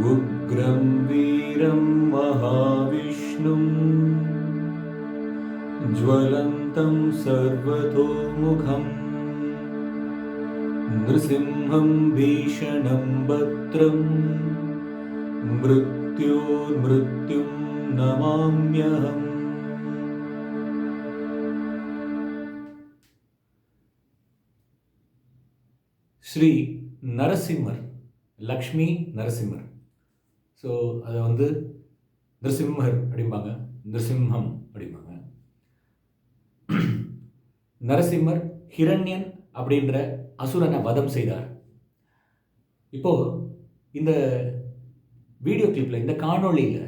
उग्रं वीरं महाविष्णुं। ज्वलन्तं सर्वतोमुखं नृसिंहं भीषणं पत्रं मृत्योर्मृत्युं नमाम्यहम्। श्री नरसिंहर लक्ष्मी लक्ष्मीनरसिंहर् ஸோ அதை வந்து நிருசிம்மர் அப்படிம்பாங்க. நிருசிம்மம் அப்படிம்பாங்க. நரசிம்மர் ஹிரண்யன் அப்படின்ற அசுரனை வதம் செய்தார். இப்போது இந்த வீடியோ கிளிப்பில் இந்த காணொளியில்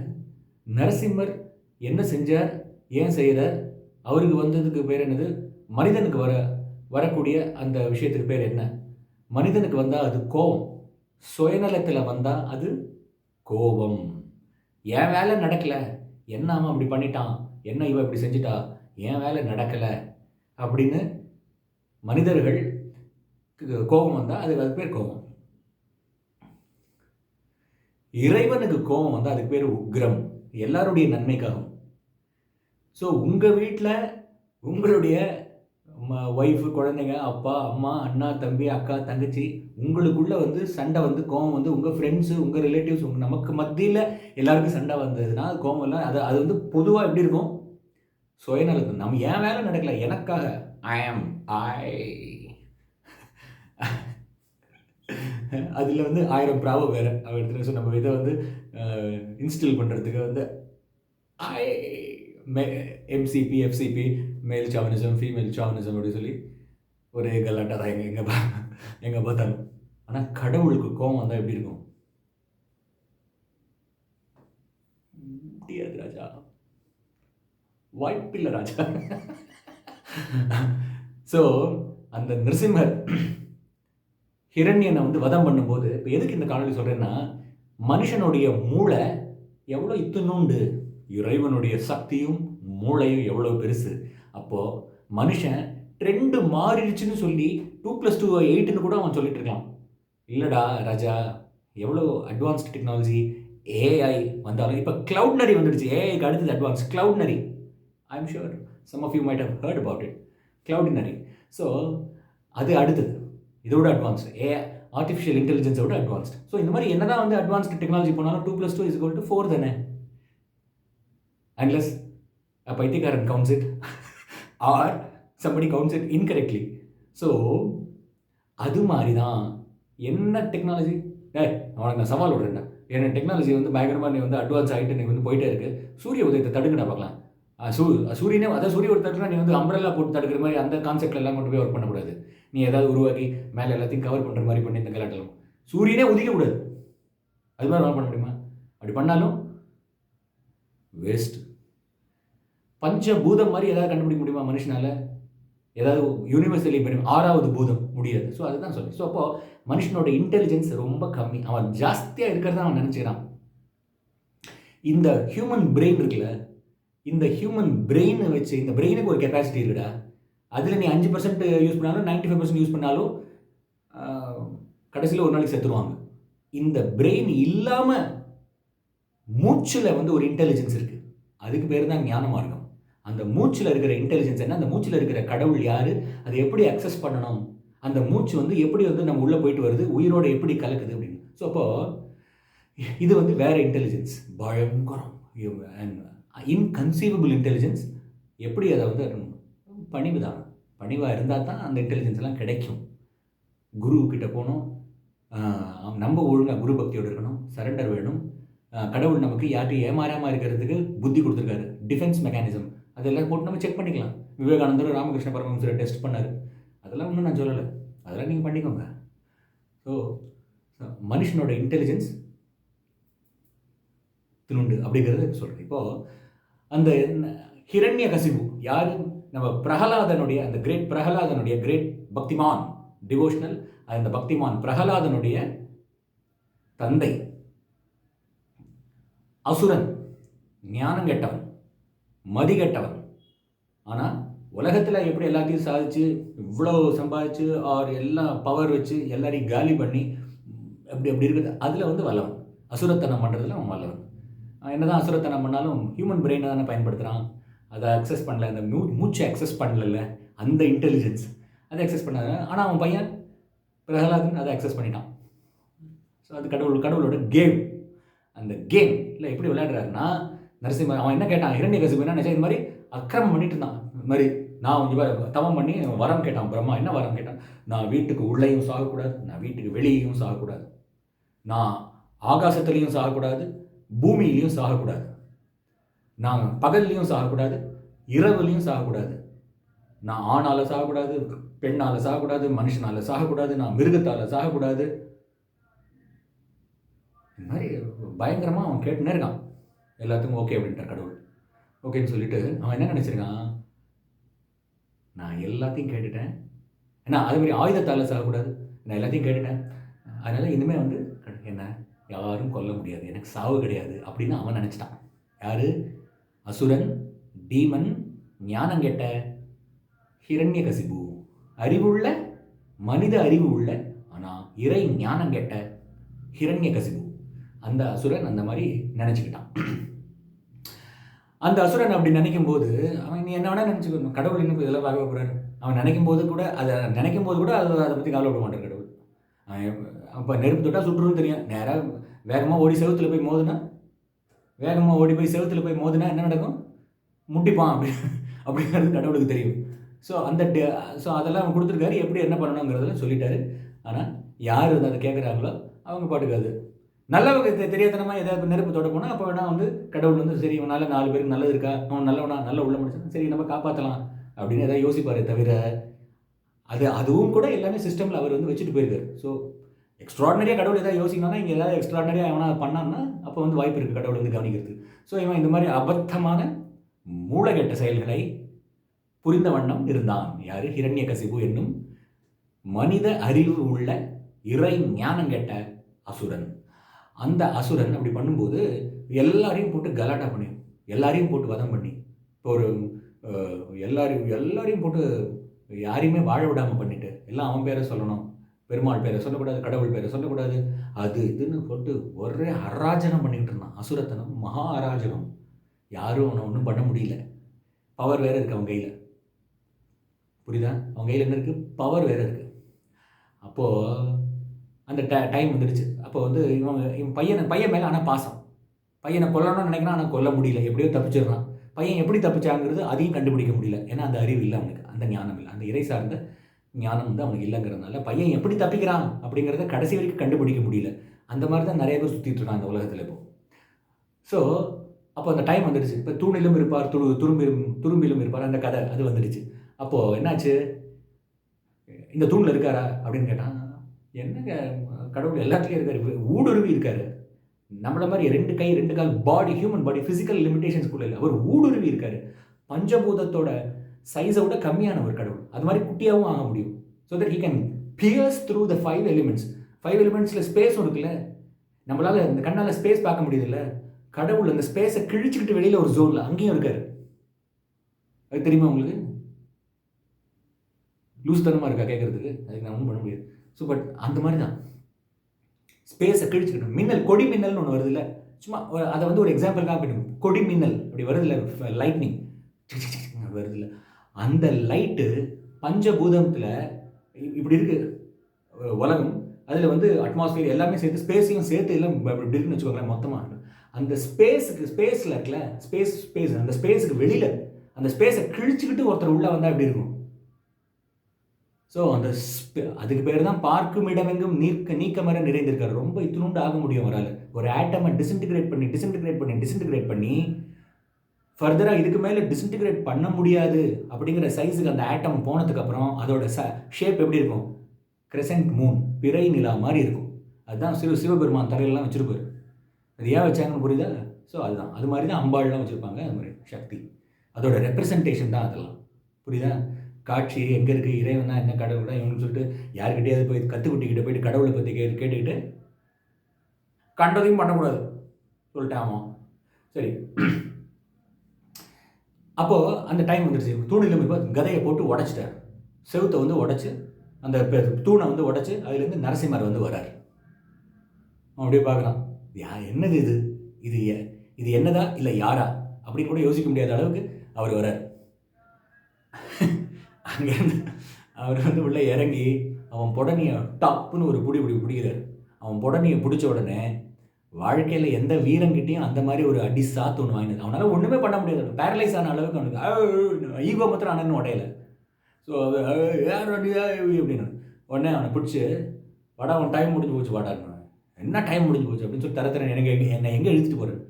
நரசிம்மர் என்ன செஞ்சார் ஏன் செய்கிறார் அவருக்கு வந்ததுக்கு பேர் என்னது மனிதனுக்கு வர வரக்கூடிய அந்த விஷயத்துக்கு பேர் என்ன? மனிதனுக்கு வந்தால் அது கோபம். சுயநலத்தில் வந்தால் அது கோபம். என் வேலை நடக்கலை. என்ன அவன் அப்படி பண்ணிட்டான்? என்ன இவன் இப்படி செஞ்சிட்டா? என் வேலை நடக்கலை. அப்படின்னு மனிதர்கள் கோபம் வந்தால் அதுக்கு அது பேர் கோபம். இறைவனுக்கு கோபம் வந்தால் அதுக்கு பேர் உக்ரம். எல்லாருடைய நன்மைக்காகும் ஸோ உங்கள் வீட்டில் உங்களுடைய ஒய்ஃபு குழந்தைங்க அப்பா அம்மா அண்ணா தம்பி அக்கா தங்கச்சி உங்களுக்குள்ளே வந்து சண்டை வந்து கோவம் வந்து உங்கள் ஃப்ரெண்ட்ஸு உங்கள் ரிலேட்டிவ்ஸ் உங்கள் நமக்கு மத்தியில் எல்லாருக்கும் சண்டை வந்ததுன்னா அது கோவம் இல்லை. அது அது வந்து பொதுவாக எப்படி இருக்கும்? சுயநலத்து நம்ம ஏன் வேலை நடக்கல? எனக்காக. ஐ ஆம் ஐ அதில் வந்து ஆயிரம் ப்ராவம் வேறு. அவர் எடுத்துகிட்டு ஸோ நம்ம இதை வந்து இன்ஸ்டில் பண்ணுறதுக்கு வந்து ஐ MCP FCP male chauvinism female chauvinism அப்படின்னு சொல்லி ஒரே கலாட்டா தான் எங்கே எங்கே எங்கே பார்த்தாலும். ஆனால் கடவுளுக்கு கோவம் வந்தால் எப்படி இருக்கும்? முடியாது ராஜா. வாய்ப்பில்லை ராஜா. ஸோ அந்த நிருசிம்மர் ஹிரண்யனை வந்து வதம் பண்ணும்போது இப்போ எதுக்கு இந்த காணொளி சொல்கிறேன்னா மனுஷனுடைய மூளை எவ்வளோ இத்துணுண்டு? இறைவனுடைய சக்தியும் மூளையும் எவ்வளோ பெருசு? அப்போது மனுஷன் ட்ரெண்டு மாறிடுச்சுன்னு சொல்லி டூ ப்ளஸ் டூ எயிட்டுன்னு கூட அவன் சொல்லிட்டு இருக்கான் இல்லைடா ராஜா எவ்வளோ அட்வான்ஸ்டு டெக்னாலஜி ஏஐ வந்தாலும் இப்போ க்ளவுட்னரி வந்துடுச்சு. ஏஐக்கு அடுத்தது advance Cloudinary I am sure some of you might have heard about it Cloudinary so அது அடுத்தது. இதோட அட்வான்ஸ் ஏ ஆர்டிஃபிஷியல் இன்டெலிஜென்ஸோட அட்வான்ஸ்ட் ஸோ இந்த மாதிரி என்னதான் வந்து அட்வான்ஸ்டு டெக்னாலஜி போனாலும் two plus two is to four தானே? அன்லெஸ் a பைத்தியக்காரன் counts it or somebody counts it incorrectly so அது மாதிரி தான் என்ன டெக்னாலஜி ஏ அவனுக்கு நான் சவால் விடுறேன் என்ன டெக்னாலஜி வந்து பயங்கரமாக நீ வந்து அட்வான்ஸ் ஆகிட்டு நீ வந்து போயிட்டே இருக்கு. சூரிய உதயத்தை தடுக்கணும் பார்க்கலாம். சூ சூரியனே அதான் சூரிய ஒரு நீ வந்து அம்பரல்லா போட்டு தடுக்கிற மாதிரி அந்த கான்செப்ட்ல எல்லாம் கொண்டு போய் ஒர்க் பண்ணக்கூடாது. நீ ஏதாவது உருவாக்கி மேலே எல்லாத்தையும் கவர் பண்ணுற மாதிரி பண்ணி இந்த கலாட்டலும் சூரியனே உதிக்கக்கூடாது. அது மாதிரி வேலை பண்ண முடியுமா? அப்படி பண்ணாலும் வேஸ்ட் பஞ்சபூதம் மாதிரி ஏதாவது கண்டுபிடிக்க முடியுமா மனுஷனால்? ஏதாவது யூனிவர்சலி பண்ணி ஆறாவது பூதம் முடியாது. ஸோ அதுதான் சொல்லி ஸோ அப்போ மனுஷனோட இன்டெலிஜென்ஸ் ரொம்ப கம்மி. அவன் ஜாஸ்தியாக இருக்கிறத அவன் நினச்சிக்கிறான். இந்த ஹியூமன் பிரெயின் இருக்குல்ல இந்த ஹியூமன் பிரெயினை வச்சு இந்த பிரெயினுக்கு ஒரு கெப்பாசிட்டி இருக்குடா. அதில் நீ அஞ்சு பர்சன்ட் யூஸ் பண்ணாலும் நைன்டி ஃபைவ் பர்சன்ட் யூஸ் பண்ணாலும் கடைசியில் ஒரு நாளைக்கு செத்துருவாங்க. இந்த பிரெயின் இல்லாமல் மூச்சில் வந்து ஒரு இன்டெலிஜென்ஸ் இருக்குது அதுக்கு பேர் தான் ஞான மார்க்கம். அந்த மூச்சில் இருக்கிற இன்டெலிஜென்ஸ் என்ன? அந்த மூச்சில் இருக்கிற கடவுள் யார்? அதை எப்படி அக்சஸ் பண்ணணும்? அந்த மூச்சு வந்து எப்படி வந்து நம்ம உள்ளே போயிட்டு வருது? உயிரோட எப்படி கலக்குது அப்படின்னு. ஸோ அப்போது இது வந்து வேறு இன்டெலிஜென்ஸ் பயங்கரம். இன்கன்சீவபிள் இன்டெலிஜென்ஸ் எப்படி அதை வந்து பணிவு தான் பணிவாக இருந்தால் தான் அந்த இன்டெலிஜென்ஸ் எல்லாம் கிடைக்கும். குரு கிட்ட போகணும் நம்ம ஒழுங்காக குரு பக்தியோடு இருக்கணும். சரண்டர் வேணும். கடவுள் நமக்கு யார்ட்டையும் ஏமாறாமல் இருக்கிறதுக்கு புத்தி கொடுத்துருக்காரு. டிஃபென்ஸ் மெக்கானிசம் அதெல்லாம் போட்டு நம்ம செக் பண்ணிக்கலாம். விவேகானந்தர் ராமகிருஷ்ண பரமஹம்சரை டெஸ்ட் பண்ணார். அதெல்லாம் ஒன்றும் நான் சொல்லலை. அதெல்லாம் நீங்கள் பண்ணிக்கோங்க. ஸோ மனுஷனோட இன்டெலிஜென்ஸ் துணுண்டு அப்படிங்கிறத சொல்கிறேன் இப்போது அந்த ஹிரண்ய கசிபு யார்? நம்ம பிரகலாதனுடைய அந்த கிரேட் பிரகலாதனுடைய கிரேட் பக்திமான் டிவோஷனல் அந்த பக்திமான் பிரகலாதனுடைய தந்தை. அசுரன் ஞானம் கெட்டவன் மதி கெட்டவன். ஆனால் உலகத்தில் எப்படி எல்லாத்தையும் சாதிச்சு இவ்வளோ சம்பாதிச்சு ஆர் எல்லாம் பவர் வச்சு எல்லாரையும் காலி பண்ணி அப்படி அப்படி இருக்குது அதில் வந்து வல்லவன். அசுரத்தனம் பண்ணுறதுல அவன் வல்லவன். என்ன தான் அசுரத்தனம் பண்ணாலும் ஹியூமன் பிரெயினை தானே பயன்படுத்துகிறான் அதை அக்சஸ் பண்ணல அந்த மூ மூச்சை அக்சஸ் பண்ணல அந்த இன்டெலிஜென்ஸ் அதை அக்சஸ் பண்ணாத. ஆனால் அவன் பையன் பிரகலாதன் அதை அக்சஸ் பண்ணிட்டான். ஸோ அது கடவுள் கடவுளோட கேம் அந்த கேம் இல்லை எப்படி விளையாடுறாருன்னா நரசிம்ம அவன் என்ன கேட்டான்? இரண்டிய கசிப்பு என்ன நினச்சா இது மாதிரி அக்கிரமம் பண்ணிட்டு இருந்தான். இது மாதிரி நான் கொஞ்சம் தவம் பண்ணி வரம் கேட்டான். பிரம்மா என்ன வரம் கேட்டான்? நான் வீட்டுக்கு உள்ளேயும் சாகக்கூடாது நான் வீட்டுக்கு வெளியேயும் சாகக்கூடாது. நான் ஆகாசத்துலேயும் சாகக்கூடாது பூமியிலையும் சாகக்கூடாது. நான் பகல்லையும் சாகக்கூடாது இரவுலையும் சாகக்கூடாது. நான் ஆணால் சாகக்கூடாது பெண்ணால் சாகக்கூடாது மனுஷனால் சாகக்கூடாது நான் மிருகத்தால் சாகக்கூடாது. இந்த மாதிரி பயங்கரமாக அவன் கேட்டுனே இருக்கான். எல்லாத்துக்கும் ஓகே அப்படின்ட்டார் கடவுள். ஓகேன்னு சொல்லிட்டு அவன் என்ன நினச்சிருக்கான்? நான் எல்லாத்தையும் கேட்டுட்டேன். ஏன்னா அதுமாதிரி ஆயுதத்தால் சாகக்கூடாது. நான் எல்லாத்தையும் கேட்டுட்டேன். அதனால் இனிமேல் வந்து என்ன யாரும் கொல்ல முடியாது. எனக்கு சாவு கிடையாது அப்படின்னு அவன் நினச்சிட்டான். யார்? அசுரன் டீமன் ஞானம் கெட்ட ஹிரண்ய கசிபு அறிவுள்ள மனித அறிவு உள்ள ஆனால் இறை ஞானம் கெட்ட ஹிரண்ய கசிபு அந்த அசுரன் அந்த மாதிரி நினச்சிக்கிட்டான். அந்த அசுரன் அப்படி நினைக்கும் போது அவன் நீ என்ன வேணா நினச்சிக்கணும் கடவுள் இன்னும் இதெல்லாம் பார்க்க போகிறாரு அவன் நினைக்கும் போது கூட அதை நினைக்கும் போது கூட அதை அதை பற்றி கவலைப்பட மாட்டார் கடவுள். அப்போ நெருப்பு தொட்டால் சுட்டுருன்னு தெரியும். நேராக வேகமாக ஓடி செவத்தில் போய் மோதுனா வேகமாக ஓடி போய் செவத்தில் போய் மோதுனா என்ன நடக்கும்? முட்டிப்பான் அப்படி. அப்படிங்கிறது கடவுளுக்கு தெரியும். ஸோ அந்த ஸோ அதெல்லாம் அவன் கொடுத்துருக்காரு. எப்படி என்ன பண்ணணுங்கிறதெல்லாம் சொல்லிட்டாரு. ஆனால் யார் வந்து அதை கேட்குறாங்களோ அவங்க பாட்டுக்காது நல்லவங்க தெ தெரியாதனமாக ஏதாவது நெருப்பு தொட போனால் அப்போ வேணால் வந்து கடவுள் வந்து சரி இவனால் நாலு பேருக்கு நல்லது இருக்கா? அவன் நல்லவனா? நல்ல உள்ள முடிச்சா சரி நம்ம காப்பாற்றலாம் அப்படின்னு எதாவது யோசிப்பாரு தவிர அது அதுவும் கூட எல்லாமே சிஸ்டமில் அவர் வந்து வச்சுட்டு போயிருக்காரு. ஸோ எக்ஸ்ட்ராடனரியாக கடவுள் எதாவது யோசிக்கணும்னா இங்கே ஏதாவது எக்ஸ்ட்ராடனரியாக அவனா பண்ணான்னா அப்போ வந்து வாய்ப்பு இருக்குது கடவுள் வந்து கவனிக்கிறது ஸோ இவன் இந்த மாதிரி அபத்தமான மூளைகெட்ட செயல்களை புரிந்த வண்ணம் இருந்தான். யார்? ஹிரண்ய கசிபு என்னும் மனித அறிவு உள்ள இறை ஞானம் கெட்ட அசுரன். அந்த அசுரன் அப்படி பண்ணும்போது எல்லாரையும் போட்டு கலாட்டா பண்ணி எல்லாரையும் போட்டு வதம் பண்ணி இப்போ ஒரு எல்லாரையும் எல்லாரையும் போட்டு யாரையுமே வாழ விடாமல் பண்ணிட்டு எல்லாம் அவன் பேரை சொல்லணும் பெருமாள் பேரை சொல்லக்கூடாது கடவுள் பேரை சொல்லக்கூடாது அது இதுன்னு போட்டு ஒரே அராஜனம் பண்ணிக்கிட்டு இருந்தான். அசுரத்தனம் மகா அராஜனம். யாரும் அவனை ஒன்றும் பண்ண முடியல. பவர் வேறு இருக்குது அவன் கையில். புரியுதா? அவன் கையில் என்ன இருக்குது பவர் வேறு இருக்குது அப்போது அந்த ட டைம் வந்துடுச்சு. அப்போ வந்து இவன் இவன் பையனை பையன் மேலே ஆனால் பாசம். பையனை கொல்லணும்னு நினைக்கிறான் ஆனால் கொல்ல முடியல. எப்படியோ தப்பிச்சிடுறான். பையன் எப்படி தப்பிச்சாங்கிறது அதையும் கண்டுபிடிக்க முடியல. ஏன்னா அந்த அறிவு இல்லை அவனுக்கு. அந்த ஞானம் இல்லை. அந்த இறை சார்ந்த ஞானம் வந்து அவனுக்கு இல்லைங்கிறதுனால பையன் எப்படி தப்பிக்கிறான் அப்படிங்கிறத கடைசி வரைக்கும் கண்டுபிடிக்க முடியல. அந்த மாதிரி தான் நிறைய பேர் சுற்றிட்டு இருக்காங்க அந்த உலகத்தில் இப்போ. ஸோ அப்போ அந்த டைம் வந்துடுச்சு. இப்போ தூணிலும் இருப்பார் துரு துரும்பிலும் துரும்பிலும் இருப்பார். அந்த கதை அது வந்துடுச்சு. அப்போது என்னாச்சு? இந்த தூணில் இருக்காரா அப்படின்னு கேட்டான். என்னங்க கடவுள் எல்லாத்துலேயும் இருக்கார். ஊடுருவி இருக்கார். நம்மள மாதிரி ரெண்டு கை ரெண்டு கால் பாடி ஹியூமன் பாடி ஃபிசிக்கல் லிமிடேஷன்ஸ்குள்ள இல்லை. அவர் ஊடுருவி இருக்கார். பஞ்சபூதத்தோட சைஸை விட கம்மியான ஒரு கடவுள். அது மாதிரி குட்டியாகவும் ஆக முடியும். So that he can pierce through the five elements five எலிமெண்ட்ஸில் ஸ்பேஸும் இருக்குல்ல. நம்மளால் இந்த கண்ணால் ஸ்பேஸ் பார்க்க முடியுதுல்ல. கடவுள் அந்த ஸ்பேஸை கிழிச்சிக்கிட்டு வெளியில் ஒரு ஜோனில் அங்கேயும் இருக்கார். அது தெரியுமா உங்களுக்கு? லூஸ் தனமாக இருக்கா கேட்குறதுக்கு அதுக்கு நான் ஒன்றும் பண்ண முடியாது. ஸோ பட் அந்த மாதிரி தான் ஸ்பேஸை கிழிச்சுக்கணும். மின்னல் கொடி மின்னல்னு ஒன்று வருது இல்லை சும்மா அதை வந்து ஒரு எக்ஸாம்பிளுக்காக பண்ணும் கொடி மின்னல் அப்படி வருது இல்லை லைட்னிங் வருது இல்லை அந்த லைட்டு பஞ்சபூதத்தில் இப்படி இருக்குது உலகம். அதில் வந்து அட்மாஸ்பியர் எல்லாமே சேர்த்து ஸ்பேஸையும் சேர்த்து எல்லாம் இப்படி இருக்குன்னு வச்சுக்கோங்களேன் மொத்தமாக அந்த ஸ்பேஸுக்கு ஸ்பேஸில் இருக்குல்ல ஸ்பேஸ் ஸ்பேஸ் அந்த ஸ்பேஸுக்கு வெளியில் அந்த ஸ்பேஸை கிழிச்சுக்கிட்டு ஒருத்தர் உள்ளே வந்தால் எப்படி இருக்கும்? ஸோ அந்த அதுக்கு பேர் தான் பார்க்கும் இடமெங்கும் நீக்க நீக்கமர நிறைந்திருக்காரு. ரொம்ப இத்தினுண்டு ஆக முடியும் அவரால். ஒரு ஆட்டமை டிஸ்இன்டிகிரேட் பண்ணி டிஸ்இன்டிகிரேட் பண்ணி டிஸ்இன்டிகிரேட் பண்ணி ஃபர்தராக இதுக்கு மேலே டிஸ்இன்டிகிரேட் பண்ண முடியாது அப்படிங்கிற சைஸுக்கு அந்த ஆட்டம் போனதுக்கப்புறம் அதோட ச ஷேப் எப்படி இருக்கும்? கிரெசன்ட் மூன் பிறை நிலா மாதிரி இருக்கும். அதுதான் சிவ சிவபெருமான் தலையிலலாம் வச்சுருப்பார். அது ஏன் வச்சாங்கன்னு புரியுதா? ஸோ அதுதான். அது மாதிரி தான் அம்பாள்லாம் வச்சுருப்பாங்க. அது மாதிரி சக்தி. அதோட ரெப்ரசன்டேஷன் தான் அதெல்லாம். புரியுதா? காட்சி எங்கே இருக்குது இறைவனா என்ன கடவுளா இவங்கன்னு சொல்லிட்டு யாருக்கிட்டையாவது போய் கற்றுக்குட்டிக்கிட்ட போயிட்டு கடவுளை பற்றி கே கேட்டுக்கிட்டு கண்டதையும் பண்ணக்கூடாது. சொல்லிட்டாமா? சரி. அப்போது அந்த டைம் வந்துடுச்சு தூணில் இப்போ கதையை போட்டு உடச்சிட்டார். செவுத்தை வந்து உடச்சி அந்த தூணை வந்து உடச்சி அதுலேருந்து நரசிம்மர் வந்து வரார் அவன் அப்படியே பார்க்குறான். யா என்னது இது? இது இது என்னதா? இல்லை யாரா? அப்படின்னு கூட யோசிக்க முடியாத அளவுக்கு அவர் வரார் அங்கேருந்து அவர் வந்து உள்ளே இறங்கி அவன் புடனையை டப்புன்னு ஒரு பிடி பிடி பிடிக்கிறார். அவன் புடனையை பிடிச்ச உடனே வாழ்க்கையில் எந்த வீரங்கிட்டையும் அந்த மாதிரி ஒரு அடி சாத்து ஒன்று வாங்கினது. அவனால் ஒன்றுமே பண்ண முடியாது. பேரலைஸ் ஆன அளவுக்கு அவனுக்கு ஈகோ மாத்திரம் அண்ணன் உடையல. ஸோ அது யார் வண்டியா அப்படின்னு. உடனே அவனை பிடிச்சி வாடா அவன் டைம் முடிஞ்சு போச்சு வாடான்னு என்ன டைம் முடிஞ்சு போச்சு? அப்படின்னு சொல்லி தர தர எனக்கு எங்கே என்னை எங்கே இழுத்துட்டு போகிறேன்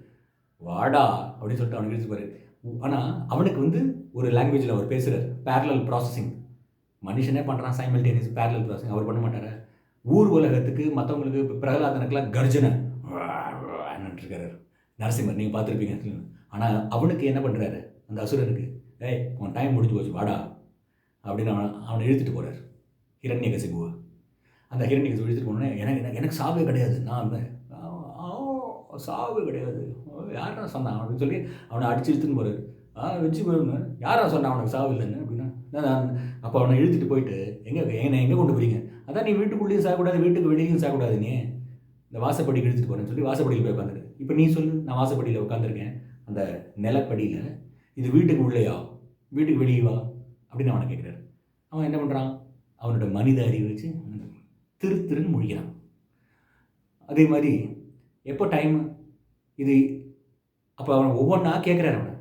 வாடா அப்படின்னு சொல்லிட்டு அவனுக்கு இழுத்துட்டு போகிறேன் ஆனால் அவனுக்கு வந்து ஒரு லாங்குவேஜில் அவர் பேசுகிறார் பேரலல் ப்ராசஸிங் மனுஷனே பண்ணுறான் சைமல்டேனியஸ் பேரலல் ப்ராசஸிங் அவர் பண்ண மாட்டார்? ஊர் உலகத்துக்கு மற்றவங்களுக்கு பிரகலாதனுக்கெல்லாம் கர்ஜனை. இருக்காரு நரசிம்மர் நீங்கள் பார்த்துருப்பீங்க. ஆனால் அவனுக்கு என்ன பண்ணுறாரு அந்த அசுரனுக்கு ஏய் உன் டைம் முடிஞ்சு போச்சு வாடா. அப்படின்னு அவனை அவனை இழுத்துட்டு போகிறார் ஹிரண்ய கசிபுவை அந்த ஹிரண்ய கசிபு இழுத்துட்டு போனோடனே எனக்கு எனக்கு- சாவே கிடையாது. நான் "ஆ, சாவு கிடையாது. யாரா சொன்னான் அப்படின்னு சொல்லி அவனை அடிச்சு இழுத்துன்னு போகிறாரு ஆ வச்சு போயிடணும் யாரா சொன்னா அவனுக்கு சாவு இல்லைன்னு அப்படின்னா நான் அப்போ அவனை இழுத்துட்டு போயிட்டு எங்கே என்னை எங்கே கொண்டு போறீங்க? அதான் நீ வீட்டுக்குள்ளேயும் சாகக்கூடாது வீட்டுக்கு வெளியும் சாகக்கூடாது நீ. இந்த வாசப்படிக்கு இழுத்துட்டு போகிறேன்னு சொல்லி வாசப்படியில் போய் உட்காந்துரு இப்போ நீ சொல்லு நான் வாசப்படியில் உட்காந்துருக்கேன் அந்த நிலப்படியில் இது வீட்டுக்கு உள்ளேயா? வீட்டுக்கு வெளியே வா. அப்படின்னு அவனை கேட்குறாரு அவன் என்ன பண்ணுறான் அவனோட மனித அறிவு வச்சு திரு திருன்னு முழிக்கிறான். அதே மாதிரி எப்போ டைம் இது அப்போ அவன் ஒவ்வொன்றா கேட்குறாரு அவனை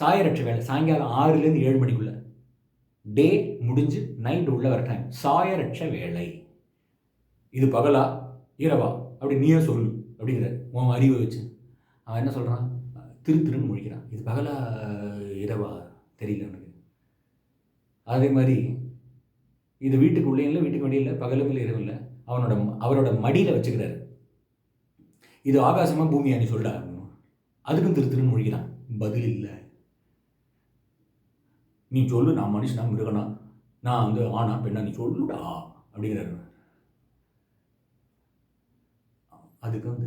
சாயரட்ச வேலை சாயங்காலம் ஆறுலேருந்து ஏழு மணிக்குள்ள. டே முடிஞ்சு நைட் உள்ள வர டைம் சாயரட்ச வேலை இது பகலா? இரவா? அப்படி நீயே சொல்லு அப்படிங்கிற உன் அறிவை வச்சு. அவன் என்ன சொல்கிறான் திரு திருன்னு முழிக்கிறான். இது பகலா இரவா? தெரியல அவனுக்கு. அதே மாதிரி இது வீட்டுக்கு உள்ளே இல்லை வீட்டுக்கு வெளியில் பகலும் இல்லை இரவு இல்லை. அவனோட அவரோட மடியில் வச்சுக்கிறாரு. இது ஆகாசமாக பூமியா நீ சொல்டா அதுக்கும் திரு திருன்னு மொழிகிறான் பதில் இல்லை. நீ சொல்லு நான் மனுஷனா மிருகனா? நான் வந்து ஆனா பெண்ணா? நீ சொல்லுடா அப்படிங்கிறாரு. அதுக்கு வந்து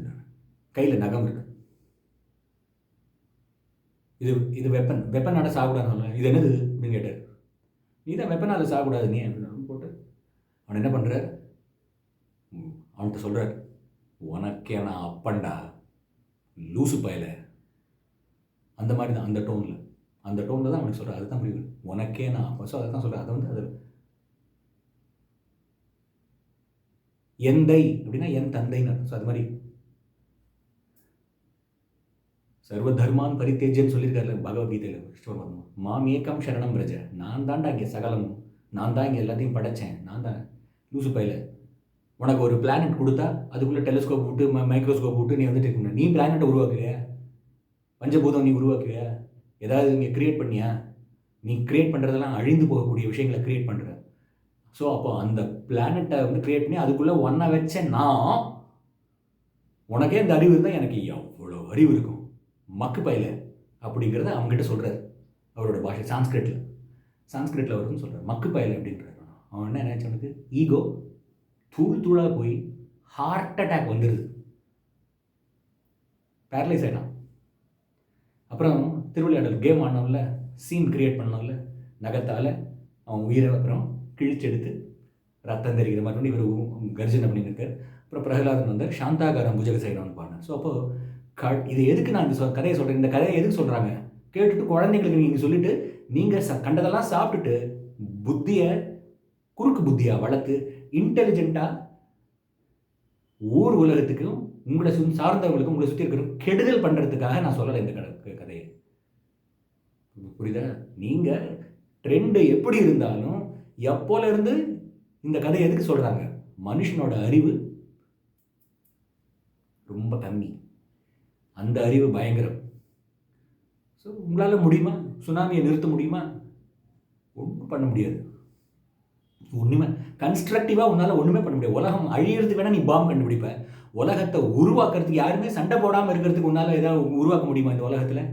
கையில் நகம் இருக்கு. இது இது வெப்பன் வெப்பனால சாப்பிடாதுல்ல இது என்னது அப்படின்னு கேட்டார். நீ தான் வெப்பனால் சாகக்கூடாது. நீ அப்படின்னு போட்டு அவன் என்ன பண்ணுறார் அவன்கிட்ட சொல்கிறார் உனக்கே நான் அப்பண்டா? லூசு பயல. அந்த மாதிரி தான் அந்த டோனில் அந்த டோனில் தான் அவனுக்கு சொல்கிறேன் அதுதான் புரியுது உனக்கே நான் அப்போ. ஸோ அதை தான் சொல்கிறேன் அதை வந்து அது எந்தை அப்படின்னா என் தந்தைன்னு ஸோ அது மாதிரி. சர்வ தர்மான் பரித்தேஜன்னு சொல்லியிருக்காரு பகவத்கீதையில் ஸ்டோர் பரமாத்மா மாம் ஏக்கம் சரணம் பிரஜ. நான் தான்டா இங்கே சகலமும் நான் தான் இங்கே எல்லாத்தையும் படைச்சேன். நான் தான் லூசு பையில. உனக்கு ஒரு பிளானட் கொடுத்தா அதுக்குள்ளே டெலிஸ்கோப் விட்டு மைக்ரோஸ்கோப் விட்டு நீ வந்துட்டு இருக்கணும் நீ பிளானட்டை உருவாக்குவியா பஞ்சபூதம் நீ உருவாக்குறிய? ஏதாவது இங்கே கிரியேட் பண்ணியா? நீ கிரியேட் பண்ணுறதெல்லாம் அழிந்து போகக்கூடிய விஷயங்களை கிரியேட் பண்ணுற ஸோ அப்போ அந்த பிளானட்டை வந்து கிரியேட் பண்ணி அதுக்குள்ளே ஒன்றை வச்ச நான் உனக்கே இந்த அறிவு இருந்தால் எனக்கு எவ்வளோ அறிவு இருக்கும்? மக்கு பயில அப்படிங்கிறத அவங்ககிட்ட சொல்கிறார் அவரோட பாஷை சான்ஸ்கிரிட்டில் சான்ஸ்கிரிட்டில் வருதுன்னு சொல்கிறார் மக்கு பயில அப்படின்றார். அவன் என்ன நினைச்சு ஈகோ தூள் தூளாக போய் ஹார்ட் அட்டாக் வந்துடுது பேரலைஸ் ஆகிடும் அப்புறம் திருவிளையாடல் கேம் ஆனோம்ல சீன் கிரியேட் பண்ணோம்ல நகத்தால் அவன் உயிரை அப்புறம் கிழிச்செடுத்து ரத்தம் தெரிகிற மாதிரி வந்து இவர் கர்ஜனை பண்ணிட்டு இருக்கார். அப்புறம் பிரகலாதன் வந்தார் சாந்தாகாரம் புஜக செய்கிறவன் பாடினார் ஸோ அப்போது க இது எதுக்கு நான் இந்த கதையை சொல்கிறேன் இந்த கதையை எதுக்கு சொல்கிறாங்க கேட்டுட்டு குழந்தைங்களுக்கு நீங்கள் சொல்லிட்டு நீங்கள் ச கண்டதெல்லாம் சாப்பிட்டுட்டு புத்தியை குறுக்கு புத்தியாக வளர்த்து இன்டெலிஜென்ட்டாக ஊர் உலகத்துக்கும் உங்களை சு சார்ந்தவங்களுக்கும் உங்களை சுற்றி இருக்கிற கெடுதல் பண்ணுறதுக்காக நான் சொல்லலை இந்த கதை கதையை. புரியுதா? நீங்கள் ட்ரெண்டு எப்படி இருந்தாலும் எப்போலேருந்து இந்த கதை எதுக்கு சொல்கிறாங்க மனுஷனோட அறிவு ரொம்ப கம்மி. அந்த அறிவு பயங்கரம். ஸோ உங்களால் முடியுமா? சுனாமியை நிறுத்த முடியுமா? ஒன்றும் பண்ண முடியாது. ஒன்றுமே கன்ஸ்ட்ரக்டிவாக உன்னால் ஒன்றுமே பண்ண முடியாது. உலகம் அழியிறது வேணால் நீ பாம்பு கண்டுபிடிப்ப. உலகத்தை உருவாக்குறதுக்கு யாருமே சண்டை போடாமல் இருக்கிறதுக்கு உன்னால் ஏதாவது உருவாக்க முடியுமா இந்த உலகத்தில்?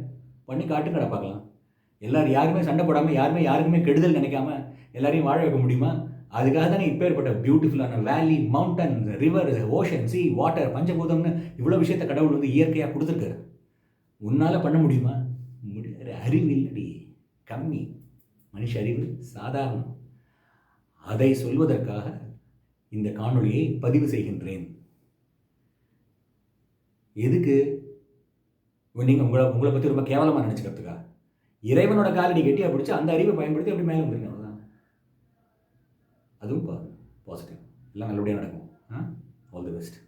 பண்ணி காட்டுங்கடா பார்க்கலாம். எல்லோரும் யாருமே சண்டை போடாமல் யாருமே யாருக்குமே கெடுதல் நினைக்காம எல்லாரையும் வாழ வைக்க முடியுமா? அதுக்காக தானே இப்பேற்பட்ட பியூட்டிஃபுல்லான valley mountain river ocean sea water பஞ்சபூதம்னு இவ்வளோ விஷயத்த கடவுள் வந்து இயற்கையாக கொடுத்துருக்காரு. உன்னால் பண்ண முடியுமா? முடியாது. அறிவு இல்லடி. கம்மி. மனுஷ அறிவு சாதாரணம். அதை சொல்வதற்காக இந்த காணொளியை பதிவு செய்கின்றேன். எதுக்கு? நீங்கள் உங்களை உங்களை பற்றி ரொம்ப கேவலமாக நினச்சிக்கிறதுக்கா? இறைவனோட காலடி கெட்டியாக பிடிச்சி அந்த அறிவை பயன்படுத்தி அப்படி மேலே வந்துருங்க அவ்வளோதான் அதுவும் பாசிட்டிவ் எல்லாம் நல்லபடியாக நடக்கும். All the best